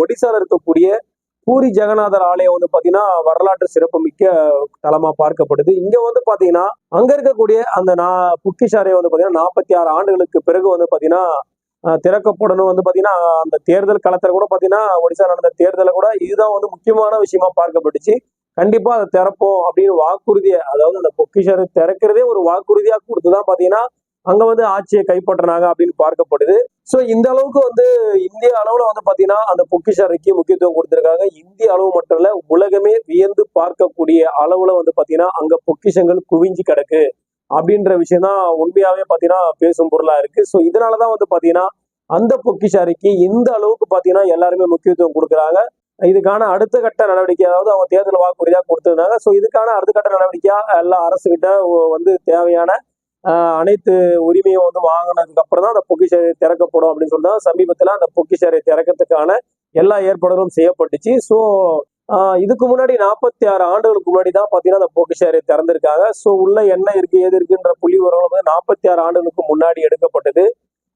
ஒடிசால இருக்கக்கூடிய பூரி ஜெகநாதர் ஆலயம் வந்து பாத்தீங்கன்னா வரலாற்று சிறப்புமிக்க தலமா பார்க்கப்படுது. இங்க வந்து பாத்தீங்கன்னா அங்க இருக்கக்கூடிய அந்த நான் புக்கிஷாரையை வந்து பாத்தீங்கன்னா நாற்பத்தி ஆறு ஆண்டுகளுக்கு பிறகு வந்து பாத்தீங்கன்னா திறக்கப்படணும் வந்து பாத்தீங்கன்னா அந்த தேர்தல் களத்துல கூட பாத்தீங்கன்னா ஒடிசா நடந்த தேர்தல கூட இதுதான் வந்து முக்கியமான விஷயமா பார்க்கப்பட்டுச்சு. கண்டிப்பா அதை திறப்போம் அப்படின்னு வாக்குறுதியை அதாவது அந்த பொக்கிஷரை திறக்கிறதே ஒரு வாக்குறுதியா கொடுத்துதான் பாத்தீங்கன்னா அங்க வந்து ஆட்சியை கைப்பற்றினாங்க அப்படின்னு பார்க்கப்படுது. ஸோ இந்த அளவுக்கு வந்து இந்திய அளவில் வந்து பார்த்தீங்கன்னா அந்த பொக்கிஷரைக்கு முக்கியத்துவம் கொடுத்துருக்காங்க. இந்திய அளவு மட்டும் இல்லை உலகமே வியந்து பார்க்கக்கூடிய அளவில் வந்து பார்த்தீங்கன்னா அங்கே பொக்கிஷங்கள் குவிஞ்சு கிடக்கு. அப்படின்ற விஷயம் தான் உண்மையாகவே பார்த்தீங்கன்னா பேசும் பொருளா இருக்கு. இதனால தான் வந்து பார்த்தீங்கன்னா அந்த பொக்கிஷாரிக்கு இந்த அளவுக்கு பார்த்தீங்கன்னா எல்லாருமே முக்கியத்துவம் கொடுக்குறாங்க. இதுக்கான அடுத்த கட்ட நடவடிக்கை அதாவது அவங்க தேர்தல் வாக்குறுதியாக கொடுத்துருந்தாங்க. ஸோ இதுக்கான அடுத்த கட்ட நடவடிக்கையாக எல்லா அரசுகிட்ட வந்து தேவையான அனைத்து உரிமையும் வந்து வாங்கினதுக்கு அப்புறம் தான் அந்த பொக்கிஷரை திறக்கப்படும் அப்படின்னு சொல்லி சமீபத்தில் அந்த பொக்கிஷரை திறக்கிறதுக்கான எல்லா ஏற்பாடுகளும் செய்யப்பட்டுச்சு. ஸோ இதுக்கு முன்னாடி நாற்பத்தி ஆறு ஆண்டுகளுக்கு முன்னாடி தான் பார்த்தீங்கன்னா அந்த பொக்கிஷரை திறந்திருக்காங்க. ஸோ உள்ள என்ன இருக்கு ஏது இருக்குன்ற புள்ளி உரங்கள் வந்து நாற்பத்தி ஆறு ஆண்டுகளுக்கு முன்னாடி எடுக்கப்பட்டது.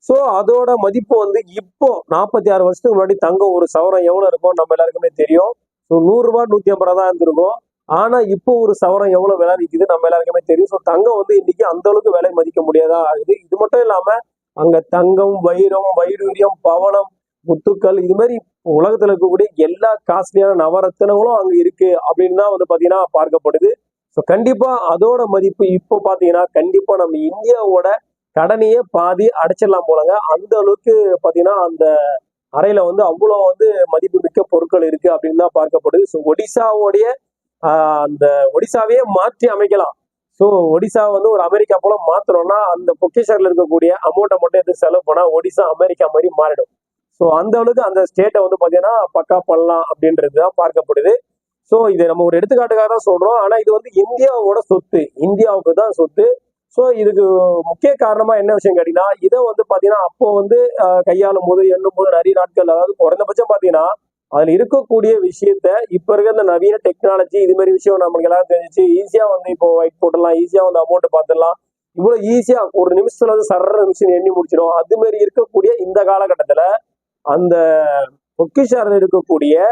ஸோ அதோட மதிப்பு வந்து இப்போ நாற்பத்தி ஆறு வருஷத்துக்கு முன்னாடி தங்கம் ஒரு சவரம் எவ்வளோ இருக்கும் நம்ம எல்லாருக்குமே தெரியும். ஸோ நூறுரூவா நூற்றி ஐம்பது ரூபா தான் இருந்திருக்கும். ஆனா இப்போ ஒரு சவரம் எவ்வளவு விலை நிற்குது நம்ம எல்லாருக்குமே தெரியும். ஸோ தங்கம் வந்து இன்னைக்கு அந்த அளவுக்கு விலை மதிக்க முடியாதா ஆகுது. இது மட்டும் இல்லாம அங்க தங்கம் வைரம் வைடூரியம் பவளம் முத்துக்கள் இது மாதிரி உலகத்துல இருக்கக்கூடிய எல்லா காஸ்ட்லியான நவரத்தினங்களும் அங்க இருக்கு அப்படின்னு தான் வந்து பாத்தீங்கன்னா பார்க்கப்படுது. ஸோ கண்டிப்பா அதோட மதிப்பு இப்போ பாத்தீங்கன்னா கண்டிப்பா நம்ம இந்தியாவோட கடனையே பாதி அடைச்சிடலாம் போலங்க. அந்த அளவுக்கு பாத்தீங்கன்னா அந்த அறையில வந்து அவ்வளோ வந்து மதிப்பு மிக்க பொருட்கள் இருக்கு அப்படின்னு தான் பார்க்கப்படுது. ஸோ ஒடிசாவோடைய அந்த ஒடிசாவே மாற்றி அமைக்கலாம். ஸோ ஒடிசா வந்து ஒரு அமெரிக்கா போல மாத்தணும்னா அந்த பொக்கேஷரில் இருக்கக்கூடிய அமௌண்ட்டை மட்டும் எடுத்து செலவு பண்ணால் ஒடிசா அமெரிக்கா மாதிரி மாறிடும். ஸோ அந்த அளவுக்கு அந்த ஸ்டேட்டை வந்து பார்த்தீங்கன்னா பக்கா பண்ணலாம் அப்படின்றது தான் பார்க்கப்படுது. ஸோ இது நம்ம ஒரு எடுத்துக்காட்டுக்காக தான் சொல்கிறோம் ஆனால் இது வந்து இந்தியாவோட சொத்து. இந்தியாவுக்கு தான் சொத்து. ஸோ இதுக்கு முக்கிய காரணமாக என்ன விஷயம் கேட்டீங்கன்னா இதை வந்து பார்த்தீங்கன்னா அப்போ வந்து கையாளும் போது எண்ணும் போது நிறைய நாட்கள் அதாவது குறைந்தபட்சம் பார்த்தீங்கன்னா அதுல இருக்கக்கூடிய விஷயத்த இப்ப இருக்க இந்த நவீன டெக்னாலஜி இது மாதிரி விஷயம் நம்மளுக்கு எல்லாம் தெரிஞ்சிச்சு. ஈஸியா வந்து இப்போ ஒயிட் போட்டுடலாம். ஈஸியா வந்து அமௌண்ட் பார்த்துடலாம் இவ்வளவு ஈஸியா ஒரு நிமிஷத்துல வந்து சர்ற நிமிஷம் எண்ணி முடிச்சிடும். அது மாதிரி இருக்கக்கூடிய இந்த காலகட்டத்துல அந்த பொக்கிஷாரில் இருக்கக்கூடிய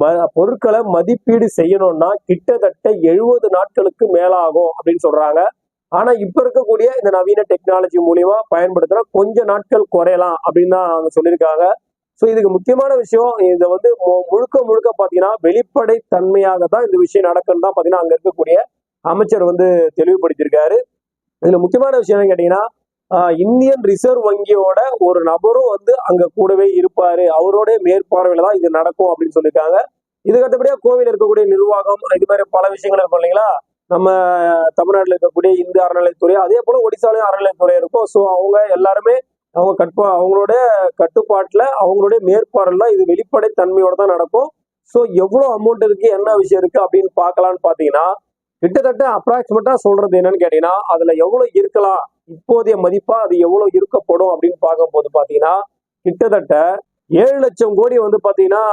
ம- பொருட்களை மதிப்பீடு செய்யணும்னா கிட்டத்தட்ட எழுபது நாட்களுக்கு மேலாகும் அப்படின்னு சொல்றாங்க. ஆனா இப்ப இருக்கக்கூடிய இந்த நவீன டெக்னாலஜி மூலியமா பயன்படுத்தினா கொஞ்ச நாட்கள் குறையலாம் அப்படின்னு தான் அவங்க சொல்லியிருக்காங்க. ஸோ இதுக்கு முக்கியமான விஷயம் இதை வந்து மு- முழுக்க முழுக்க பார்த்தீங்கன்னா வெளிப்படை தன்மையாக தான் இந்த விஷயம் நடக்குன்னு தான் பார்த்தீங்கன்னா அங்கே இருக்கக்கூடிய அமைச்சர் வந்து தெளிவுபடுத்தியிருக்காரு. இதில் முக்கியமான விஷயம் என்னன்னு கேட்டீங்கன்னா இந்தியன் ரிசர்வ் வங்கியோட ஒரு நபரும் வந்து அங்க கூடவே இருப்பார். அவரோட மேற்பார்வையில் தான் இது நடக்கும் அப்படின்னு சொல்லியிருக்காங்க. இதுக்கடுத்தபடியாக கோவில் இருக்கக்கூடிய நிர்வாகம் இது மாதிரி பல விஷயங்கள் இருக்கும் இல்லைங்களா? நம்ம தமிழ்நாட்டில் இருக்கக்கூடிய இந்து அறநிலைத்துறை அதே போல ஒடிசாலையும் அறநிலையத்துறை இருக்கும். ஸோ அவங்க எல்லாருமே அவங்க கட்பா அவங்களோட கட்டுப்பாட்டில் அவங்களுடைய மேற்பார்வையில் இது வெளிப்படை தன்மையோட தான் நடக்கும். ஸோ எவ்வளோ அமௌண்ட் இருக்கு என்ன விஷயம் இருக்கு அப்படின்னு பார்க்கலான்னு பார்த்தீங்கன்னா கிட்டத்தட்ட அப்ராக்சிமேட்டா சொல்றது என்னன்னு கேட்டீங்கன்னா அதுல எவ்வளோ இருக்கலாம் இப்போதைய மதிப்பா அது எவ்வளோ இருக்கப்படும் அப்படின்னு பார்க்கும்போது பார்த்தீங்கன்னா கிட்டத்தட்ட ஏழு லட்சம் கோடி வந்து பார்த்தீங்கன்னா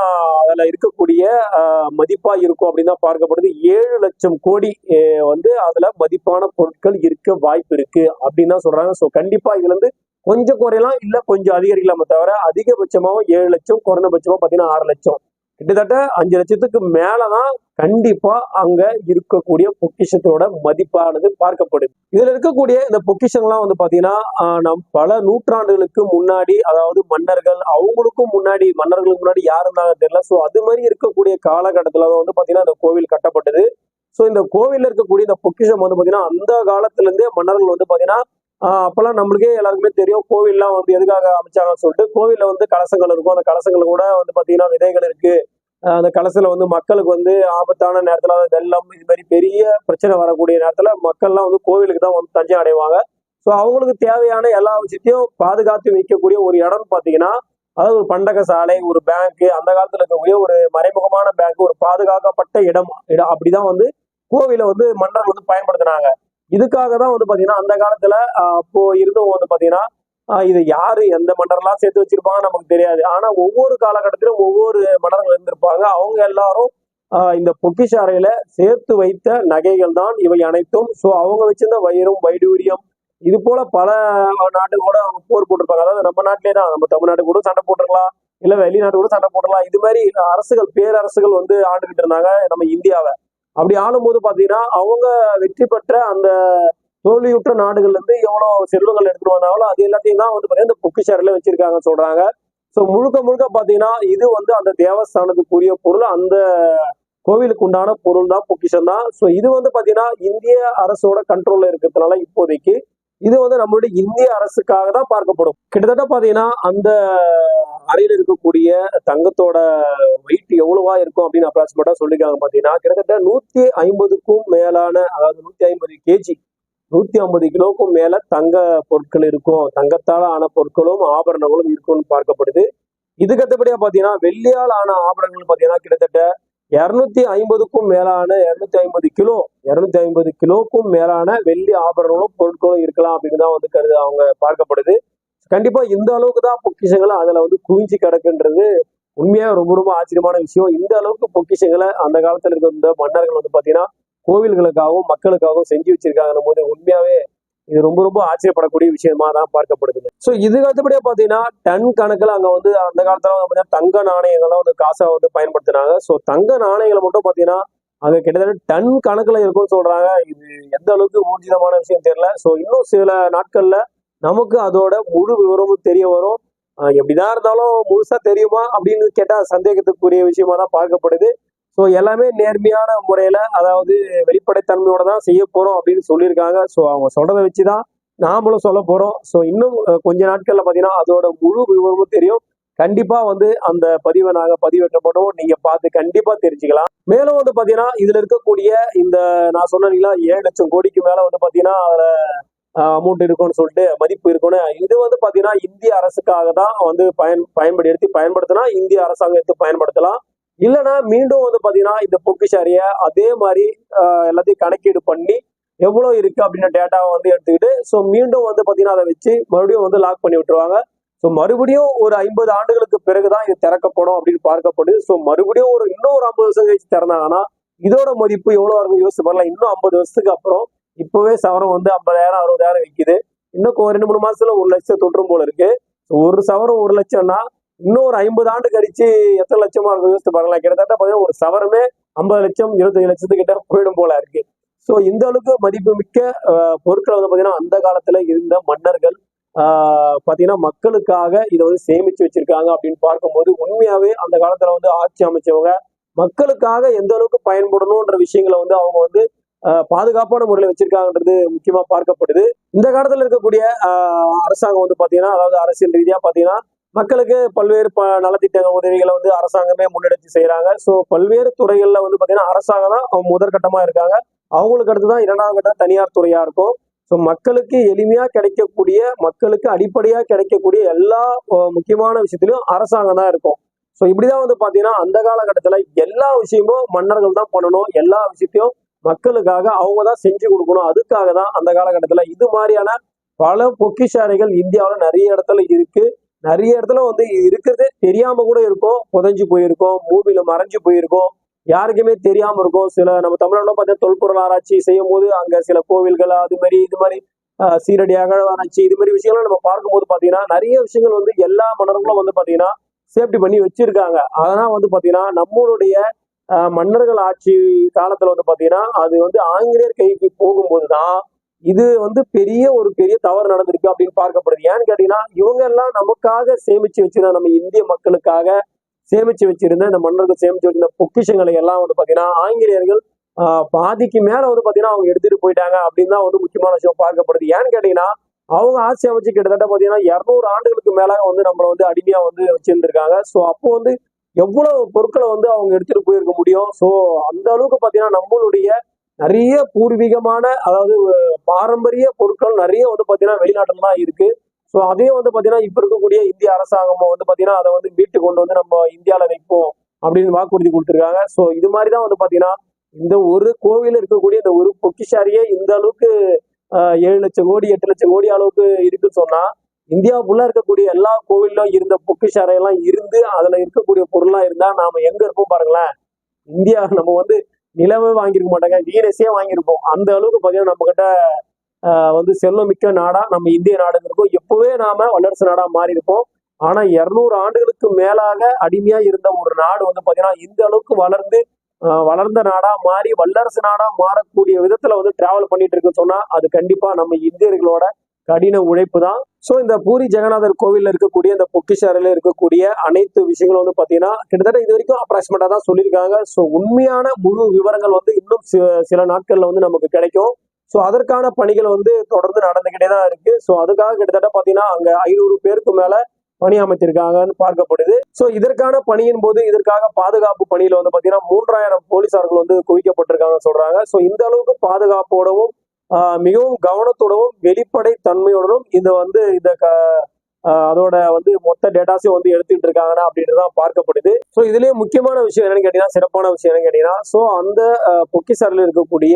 அதில் இருக்கக்கூடிய மதிப்பாக மதிப்பா இருக்கும் அப்படின்னு தான் பார்க்கப்படுது. ஏழு லட்சம் கோடி வந்து அதில் மதிப்பான பொருட்கள் இருக்க வாய்ப்பு இருக்கு அப்படின்னு தான் சொல்றாங்க. ஸோ கண்டிப்பா இதுல இருந்து கொஞ்சம் குறையலாம் இல்ல கொஞ்சம் அதிகரிக்கலாமே தவிர அதிகபட்சமாவும் ஏழு லட்சம் குறைந்தபட்சமா பாத்தீங்கன்னா ஆறு லட்சம். கிட்டத்தட்ட அஞ்சு லட்சத்துக்கு மேலதான் கண்டிப்பா அங்க இருக்கக்கூடிய பொக்கிஷத்தோட மதிப்பானது பார்க்கப்படுது. இதுல இருக்கக்கூடிய இந்த பொக்கிஷங்கள்லாம் வந்து பாத்தீங்கன்னா நம் பல நூற்றாண்டுகளுக்கு முன்னாடி அதாவது மன்னர்கள் அவங்களுக்கும் முன்னாடி மன்னர்களுக்கு முன்னாடி யார் இருந்தாங்க தெரியல. ஸோ அது மாதிரி இருக்கக்கூடிய காலகட்டத்துல வந்து பாத்தீங்கன்னா இந்த கோவில் கட்டப்பட்டது. ஸோ இந்த கோவிலில் இருக்கக்கூடிய இந்த பொக்கிஷம் வந்து பாத்தீங்கன்னா அந்த காலத்துல இருந்தே மன்னர்கள் வந்து பாத்தீங்கன்னா அப்போல்லாம் நம்மளுக்கே எல்லாருக்குமே தெரியும். கோவில்லாம் வந்து எதுக்காக அமைச்சாங்கன்னு சொல்லிட்டு கோவிலில் வந்து கலசங்கள் இருக்கும். அந்த கலசங்கள் கூட வந்து பார்த்தீங்கன்னா விதைகள் இருக்கு. அந்த கலசத்தில் வந்து மக்களுக்கு வந்து ஆபத்தான நேரத்தில் வெள்ளம் இது மாதிரி பெரிய பிரச்சனை வரக்கூடிய நேரத்தில் மக்கள்லாம் வந்து கோவிலுக்கு தான் வந்து தஞ்சம் அடைவாங்க. ஸோ அவங்களுக்கு தேவையான எல்லா விஷயத்தையும் பாதுகாத்து வைக்கக்கூடிய ஒரு இடம் பார்த்தீங்கன்னா அதாவது ஒரு பண்டக சாலை ஒரு பேங்க் அந்த காலத்தில் இருக்கக்கூடிய ஒரு மறைமுகமான பேங்க் ஒரு பாதுகாக்கப்பட்ட இடம் இடம் அப்படிதான் வந்து கோவிலை வந்து மன்னர் வந்து பயன்படுத்தினாங்க. இதுக்காக தான் வந்து பாத்தீங்கன்னா அந்த காலத்துல அப்போ இருந்தவங்க வந்து பாத்தீங்கன்னா இதை இது யாரு எந்த மன்னர்லாம் சேர்த்து வச்சிருப்பாங்க நமக்கு தெரியாது. ஆனா ஒவ்வொரு காலகட்டத்திலும் ஒவ்வொரு மன்னர்கள் இருந்திருப்பாங்க. அவங்க எல்லாரும் இந்த பொக்கிஷ அறையில சேர்த்து வைத்த நகைகள் தான் இவை அனைத்தும். ஸோ அவங்க வச்சிருந்த வைரம் வைடூரியம் இது போல பல நாட்டு கூட அவங்க போர் போட்டிருப்பாங்க. அதாவது நம்ம நாட்டிலே தான். நம்ம தமிழ்நாடு கூட சண்டை போட்டிருக்கலாம். இல்ல வெளிநாட்டு கூட சண்டை போட்டுடலாம் இது மாதிரி அரசுகள் பேரரசுகள் வந்து ஆண்டுகிட்டு இருந்தாங்க நம்ம இந்தியாவை. அப்படி ஆளும்போது பார்த்தீங்கன்னா அவங்க வெற்றி பெற்ற அந்த தோல்வியுற்ற நாடுகள்ல இருந்து எவ்வளவு செல்வங்கள் எடுத்துட்டு வந்தாங்களோ அது எல்லாத்தையும் தான் வந்து பார்த்தீங்கன்னா இந்த பொக்கிஷாரில வச்சிருக்காங்க சொல்றாங்க. ஸோ முழுக்க முழுக்க பார்த்தீங்கன்னா இது வந்து அந்த தேவஸ்தானத்துக்குரிய பொருள் அந்த கோவிலுக்கு உண்டான பொருள் தான் பொக்கிஷம் தான் ஸோ இது வந்து பார்த்தீங்கன்னா இந்திய அரசோட கண்ட்ரோல்ல இருக்கிறதுனால இப்போதைக்கு இது வந்து நம்மளுடைய இந்திய அரசுக்காக தான் பார்க்கப்படும். கிட்டத்தட்ட பாத்தீங்கன்னா அந்த அறையில் இருக்கக்கூடிய தங்கத்தோட வெயிட் எவ்வளவா இருக்கும் அப்படின்னு அப்ராக்சிமேட்டா சொல்லிருக்காங்க பாத்தீங்கன்னா கிட்டத்தட்ட நூத்தி ஐம்பதுக்கும் மேலான அதாவது நூத்தி ஐம்பது கேஜி நூத்தி ஐம்பது கிலோவுக்கும் மேல தங்க பொருட்கள் இருக்கும். தங்கத்தால ஆன பொருட்களும் ஆபரணங்களும் இருக்கும்னு பார்க்கப்படுது. இதுக்கு அடுத்தபடியா பாத்தீங்கன்னா வெள்ளியால் ஆன ஆபரணங்கள் பாத்தீங்கன்னா கிட்டத்தட்ட இருநூத்தி ஐம்பதுக்கும் மேலான இருநூத்தி ஐம்பது கிலோ இருநூத்தி ஐம்பது கிலோக்கும் மேலான வெள்ளி ஆபரணங்களும் பொருட்களும் இருக்கலாம் அப்படின்னு தான் வந்து கருது அவங்க பார்க்கப்படுது. கண்டிப்பா இந்த அளவுக்கு தான் பொக்கிஷங்களை அதுல வந்து குவிஞ்சு கிடக்குன்றது உண்மையா ரொம்ப ரொம்ப ஆச்சரியமான விஷயம். இந்த அளவுக்கு பொக்கிஷங்களை அந்த காலத்துல இருந்த இந்த மன்னர்கள் வந்து பாத்தீங்கன்னா கோவில்களுக்காகவும் மக்களுக்காகவும் செஞ்சு வச்சிருக்காங்க போது உண்மையாவே இது ரொம்ப ரொம்ப ஆச்சரியப்படக்கூடிய விஷயமா தான் பார்க்கப்படுது ஸோ இதுக்கு அடுத்தபடியா பாத்தீங்கன்னா டன் கணக்குல அங்க வந்து அந்த காலத்துல வந்து பாத்தீங்கன்னா தங்க நாணயங்கள்லாம் வந்து காசா வந்து பயன்படுத்தினாங்க. ஸோ தங்க நாணயங்களை மட்டும் பாத்தீங்கன்னா அங்க கிட்டத்தட்ட டன் கணக்குல இருக்கும்னு சொல்றாங்க. இது எந்த அளவுக்கு ஊர்ஜிதமான விஷயம் தெரியல. ஸோ இன்னும் சில நாட்கள்ல நமக்கு அதோட முழு விவரமும் தெரிய வரும். எப்படிதான் இருந்தாலும் முழுசா தெரியுமா அப்படின்னு கேட்டா சந்தேகத்துக்குரிய விஷயமா தான் பார்க்கப்படுது. ஸோ எல்லாமே நேர்மையான முறையில் அதாவது வெளிப்படைத்தன்மையோட தான் செய்ய போகிறோம் அப்படின்னு சொல்லியிருக்காங்க. ஸோ அவங்க சொன்னதை வச்சு தான் நாமளும் சொல்ல போகிறோம் ஸோ இன்னும் கொஞ்ச நாட்களில் பார்த்தீங்கன்னா அதோட முழு விவரமும் தெரியும். கண்டிப்பாக வந்து அந்த பதிவை நாங்க பதிவேற்றப்படும் நீங்கள் பார்த்து கண்டிப்பாக தெரிஞ்சுக்கலாம். மேலும் வந்து பார்த்தீங்கன்னா இதில் இருக்கக்கூடிய இந்த நான் சொன்னீங்களா ஏழு லட்சம் கோடிக்கு மேலே வந்து பார்த்தீங்கன்னா அதில் அமௌண்ட் இருக்கும்னு சொல்லிட்டு மதிப்பு இருக்கும்னு. இது வந்து பார்த்தீங்கன்னா இந்திய அரசுக்காக தான் வந்து பயன் பயன்படுத்தி பயன்படுத்தினா இந்திய அரசாங்கம் எடுத்து பயன்படுத்தலாம். இல்லைன்னா மீண்டும் வந்து பார்த்தீங்கன்னா இந்த பொக்கிஷாரிய அதே மாதிரி எல்லாத்தையும் கணக்கீடு பண்ணி எவ்வளோ இருக்கு அப்படின்ற டேட்டாவை வந்து எடுத்துக்கிட்டு ஸோ மீண்டும் வந்து பார்த்தீங்கன்னா அதை வச்சு மறுபடியும் வந்து லாக் பண்ணி விட்டுருவாங்க. ஸோ மறுபடியும் ஒரு ஐம்பது ஆண்டுகளுக்கு பிறகுதான் இது திறக்கப்படும் அப்படின்னு பார்க்கப்படுது. ஸோ மறுபடியும் ஒரு இன்னும் ஒரு ஐம்பது வருஷம் கழிச்சு திறந்தாங்கன்னா இதோட மதிப்பு எவ்வளோ இருக்கும் யோசிச்சு பாருலாம் இன்னும் ஐம்பது வருஷத்துக்கு அப்புறம் இப்பவே சவரம் வந்து ஐம்பதாயிரம் அறுபதாயிரம் விற்கிது இன்னும் ஒரு ரெண்டு மூணு மாசத்துல ஒரு லட்சம் தொற்றும் போல இருக்கு. ஒரு சவரம் ஒரு லட்சம்னா இன்னொரு ஐம்பது ஆண்டு கழிச்சு எத்தனை லட்சமா இருக்கும் யோசித்து பாருங்களேன். கிட்டத்தட்ட பாத்தீங்கன்னா ஒரு சவரமே ஐம்பது லட்சம் இருபத்தஞ்சு லட்சத்துக்கிட்ட போயிடும் போல இருக்கு. ஸோ இந்த அளவுக்கு மதிப்பு மிக்க பொருட்களை வந்து பாத்தீங்கன்னா அந்த காலத்துல இருந்த மன்னர்கள் பாத்தீங்கன்னா மக்களுக்காக இதை வந்து சேமிச்சு வச்சிருக்காங்க அப்படின்னு பார்க்கும்போது உண்மையாவே அந்த காலத்துல வந்து ஆட்சி அமைச்சவங்க மக்களுக்காக எந்த அளவுக்கு பயன்படணும்ன்ற விஷயங்களை வந்து அவங்க வந்து ஆஹ், பாதுகாப்பான முறையில் வச்சிருக்காங்கன்றது முக்கியமா பார்க்கப்படுது. இந்த காலத்துல இருக்கக்கூடிய அரசாங்கம் வந்து பாத்தீங்கன்னா அதாவது அரசியல் ரீதியா பாத்தீங்கன்னா மக்களுக்கு பல்வேறு ப நலத்திட்ட உதவிகளை வந்து அரசாங்கமே முன்னெடுத்து செய்கிறாங்க ஸோ பல்வேறு துறைகளில் வந்து பார்த்தீங்கன்னா அரசாங்கம் தான் அவங்க முதற்கட்டமாக இருக்காங்க. அவங்களுக்கு அடுத்து தான் இரண்டாவது கட்டம் தனியார் துறையாக இருக்கும். ஸோ மக்களுக்கு எளிமையாக கிடைக்கக்கூடிய மக்களுக்கு அடிப்படையாக கிடைக்கக்கூடிய எல்லா முக்கியமான விஷயத்திலையும் அரசாங்கம் தான் இருக்கும். ஸோ இப்படிதான் வந்து பார்த்தீங்கன்னா அந்த காலகட்டத்தில் எல்லா விஷயமும் மன்னர்கள் தான் பண்ணணும். எல்லா விஷயத்தையும் மக்களுக்காக அவங்க தான் செஞ்சு கொடுக்கணும். அதுக்காக தான் அந்த காலகட்டத்தில் இது மாதிரியான பல பொக்கிஷாரைகள் இந்தியாவில் நிறைய இடத்துல இருக்குது நிறைய இடத்துல வந்து இருக்கிறதே தெரியாம கூட இருக்கும். புதஞ்சு போயிருக்கும். பூமியில மறைஞ்சு போயிருக்கும். யாருக்குமே தெரியாம இருக்கும். சில நம்ம தமிழ்நாட்டில் பார்த்தீங்கன்னா தொல்பொருள் ஆராய்ச்சி செய்யும் போது அங்க சில கோவில்கள் அது மாதிரி இது மாதிரி சீரடி ஆராய்ச்சி இது மாதிரி விஷயங்கள்லாம் நம்ம பார்க்கும்போது பாத்தீங்கன்னா நிறைய விஷயங்கள் வந்து எல்லா மன்னர்களும் வந்து பாத்தீங்கன்னா சேஃப்டி பண்ணி வச்சிருக்காங்க. அதெல்லாம் வந்து பாத்தீங்கன்னா நம்மளுடைய மன்னர்கள் ஆட்சி காலத்துல வந்து பாத்தீங்கன்னா அது வந்து ஆங்கிலேயர் கைக்கு போகும்போது தான் இது வந்து பெரிய ஒரு பெரிய தவறு நடந்திருக்கு அப்படின்னு பார்க்கப்படுது. ஏன்னு கேட்டீங்கன்னா இவங்க எல்லாம் நமக்காக சேமிச்சு வச்சிருந்த நம்ம இந்திய மக்களுக்காக சேமிச்சு வச்சிருந்த இந்த மன்னர்கள் சேமிச்சு வச்சிருந்த பொக்கிஷங்களை எல்லாம் வந்து பாத்தீங்கன்னா ஆங்கிலேயர்கள் பாதிக்கு மேல வந்து பாத்தீங்கன்னா அவங்க எடுத்துட்டு போயிட்டாங்க அப்படின்னு தான் வந்து முக்கியமான விஷயம் பார்க்கப்படுது. ஏன்னு கேட்டீங்கன்னா அவங்க ஆட்சி அமைச்சு கிட்டத்தட்ட பாத்தீங்கன்னா இருநூறு ஆண்டுகளுக்கு மேல வந்து நம்மளை வந்து அடிமையா வந்து வச்சிருந்திருக்காங்க. ஸோ அப்போ வந்து எவ்வளவு பொருட்களை வந்து அவங்க எடுத்துட்டு போயிருக்க முடியும்? ஸோ அந்த அளவுக்கு பாத்தீங்கன்னா நம்மளுடைய நிறைய பூர்வீகமான அதாவது பாரம்பரிய பொருட்கள் நிறைய வந்து பார்த்தீங்கன்னா வெளிநாட்டில் தான் இருக்கு. ஸோ அதையும் வந்து பார்த்தீங்கன்னா இப்போ இருக்கக்கூடிய இந்திய அரசாங்கமும் வந்து பார்த்தீங்கன்னா அதை வந்து மீட்டு கொண்டு வந்து நம்ம இந்தியாவில் வைப்போம் அப்படின்னு வாக்குறுதி கொடுத்துருக்காங்க. ஸோ இது மாதிரி தான் வந்து பார்த்தீங்கன்னா இந்த ஒரு கோவில் இருக்கக்கூடிய இந்த ஒரு பொக்கிஷாரியே இந்த அளவுக்கு ஏழு லட்சம் கோடி எட்டு லட்சம் கோடி அளவுக்கு இருக்குன்னு சொன்னா இந்தியாவுக்குள்ள இருக்கக்கூடிய எல்லா கோவிலும் இருந்த பொக்கிஷாரை எல்லாம் இருந்து அதுல இருக்கக்கூடிய பொருளா இருந்தா நாம எங்க இருப்போம் பாருங்களேன். இந்தியா நம்ம வந்து நிலவே வாங்கியிருக்க மாட்டாங்க. வீனஸே வாங்கியிருப்போம். அந்த அளவுக்கு பார்த்தீங்கன்னா நம்மக்கிட்ட வந்து ஆஹ், மிக்க நாடா நம்ம இந்திய நாடுங்கிறப்போ இருக்கும் எப்பவே நாம வல்லரசு நாடா மாறி இருப்போம் ஆனா இருநூறு ஆண்டுகளுக்கு மேலாக அடிமையா இருந்த ஒரு நாடு வந்து பாத்தீங்கன்னா இந்த அளவுக்கு வளர்ந்து வளர்ந்த நாடா மாறி வல்லரசு நாடா மாறக்கூடிய விதத்துல வந்து டிராவல் பண்ணிட்டு இருக்குன்னு சொன்னா அது கண்டிப்பா நம்ம இந்தியர்களோட கடின உழைப்பு தான். ஸோ இந்த பூரி ஜெகநாதர் கோவிலில் இருக்கக்கூடிய இந்த பொக்கிஷாரில் இருக்கக்கூடிய அனைத்து விஷயங்களும் வந்து பார்த்தீங்கன்னா கிட்டத்தட்ட இது வரைக்கும் அப்ராக்சிமேட்டாக தான் சொல்லியிருக்காங்க. ஸோ உண்மையான முழு விவரங்கள் வந்து இன்னும் சில நாட்களில் வந்து நமக்கு கிடைக்கும். ஸோ அதற்கான பணிகள் வந்து தொடர்ந்து நடந்துக்கிட்டே தான் இருக்கு. ஸோ அதுக்காக கிட்டத்தட்ட பார்த்தீங்கன்னா அங்கே ஐநூறு பேருக்கு மேலே பணி அமைத்திருக்காங்கன்னு பார்க்கப்படுது. ஸோ இதற்கான பணியின் போது இதற்காக பாதுகாப்பு பணியில் வந்து பார்த்தீங்கன்னா மூன்றாயிரம் போலீசார்கள் வந்து குவிக்கப்பட்டிருக்காங்கன்னு சொல்றாங்க. ஸோ இந்த அளவுக்கு பாதுகாப்போடவும் மிகவும் கவனத்துடனும் வெளிப்படை தன்மையுடனும் இந்த வந்து இந்த க- அதோட வந்து மொத்த டேட்டாஸையும் வந்து எடுத்துட்டு இருக்காங்கன்னா அப்படின்றது தான் பார்க்கப்படுது. ஸோ இதுலேயே முக்கியமான விஷயம் என்னன்னு கேட்டீங்கன்னா சிறப்பான விஷயம் என்னன்னு கேட்டீங்கன்னா ஸோ அந்த பொக்கிசாரில் இருக்கக்கூடிய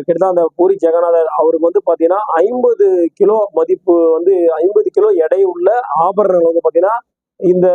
கிட்டத்தட்ட அந்த பூரி ஜெகநாதர் அவருக்கு வந்து பார்த்தீங்கன்னா ஐம்பது கிலோ மதிப்பு வந்து ஐம்பது கிலோ எடை உள்ள ஆபரணங்கள் வந்து பார்த்தீங்கன்னா இந்த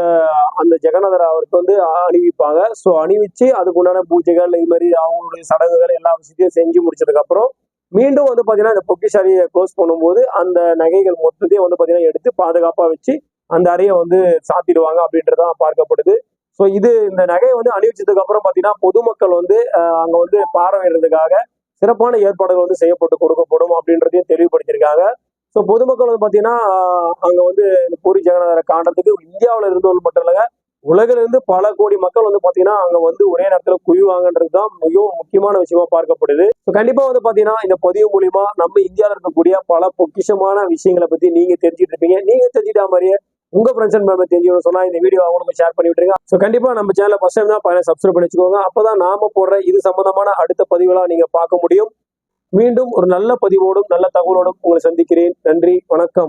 அந்த ஜெகநாதர் அவருக்கு வந்து அணிவிப்பாங்க. ஸோ அணிவிச்சு அதுக்கு உண்டான பூஜைகள் இது மாதிரி அவங்களுடைய சடங்குகள் எல்லா விஷயத்தையும் செஞ்சு முடிச்சதுக்கப்புறம் மீண்டும் வந்து பாத்தீங்கன்னா இந்த பொக்கிஷாரியை க்ளோஸ் பண்ணும்போது அந்த நகைகள் மொத்தத்தையும் வந்து பாத்தீங்கன்னா எடுத்து பாதுகாப்பா வச்சு அந்த அறையை வந்து சாத்திடுவாங்க அப்படின்றதான் பார்க்கப்படுது. ஸோ இது இந்த நகையை வந்து அணிவிச்சதுக்கு அப்புறம் பாத்தீங்கன்னா பொதுமக்கள் வந்து அங்கே அங்க வந்து பார்வையிடுறதுக்காக சிறப்பான ஏற்பாடுகள் வந்து செய்யப்பட்டு கொடுக்கப்படும் அப்படின்றதையும் தெளிவுபடுத்தியிருக்காங்க. ஸோ பொதுமக்கள் வந்து பாத்தீங்கன்னா அங்கே அங்க வந்து இந்த பூரி ஜெகநாதரை காண்றதுக்கு இந்தியாவுல இருந்தவர்கள் மட்டும் இல்லைங்க உலகிலிருந்து பல கோடி மக்கள் வந்து பாத்தீங்கன்னா அங்க வந்து ஒரே நேரத்துல குவிவாங்கன்றது தான் மிகவும் முக்கியமான விஷயமா பார்க்கப்படுது. ஸோ கண்டிப்பா வந்து பாத்தீங்கன்னா இந்த பதிவு மூலியமா நம்ம இந்தியாவில் இருக்கக்கூடிய பல பொக்கிஷமான விஷயங்களை பத்தி நீங்க தெரிஞ்சுட்டு இருப்பீங்க. நீங்க தெரிஞ்சுட்டா மாதிரியே உங்க ஃப்ரெண்ட்ஸ் அண்ட் ஃபேமிலி தெரிஞ்சு சொன்னா இந்த வீடியோ அவங்களுக்கு ஷேர் பண்ணி விட்டுருங்க. ஸோ கண்டிப்பா நம்ம சேனலை ஃபர்ஸ்ட் டைம் தான் பையனை சப்ஸ்கிரைப் பண்ணி வச்சுக்கோங்க. அப்பதான் நாம போடுற இது சம்பந்தமான அடுத்த பதிவுலாம் நீங்க பார்க்க முடியும். மீண்டும் ஒரு நல்ல பதிவோடும் நல்ல தகவலோடும் உங்களை சந்திக்கிறேன். நன்றி வணக்கம்.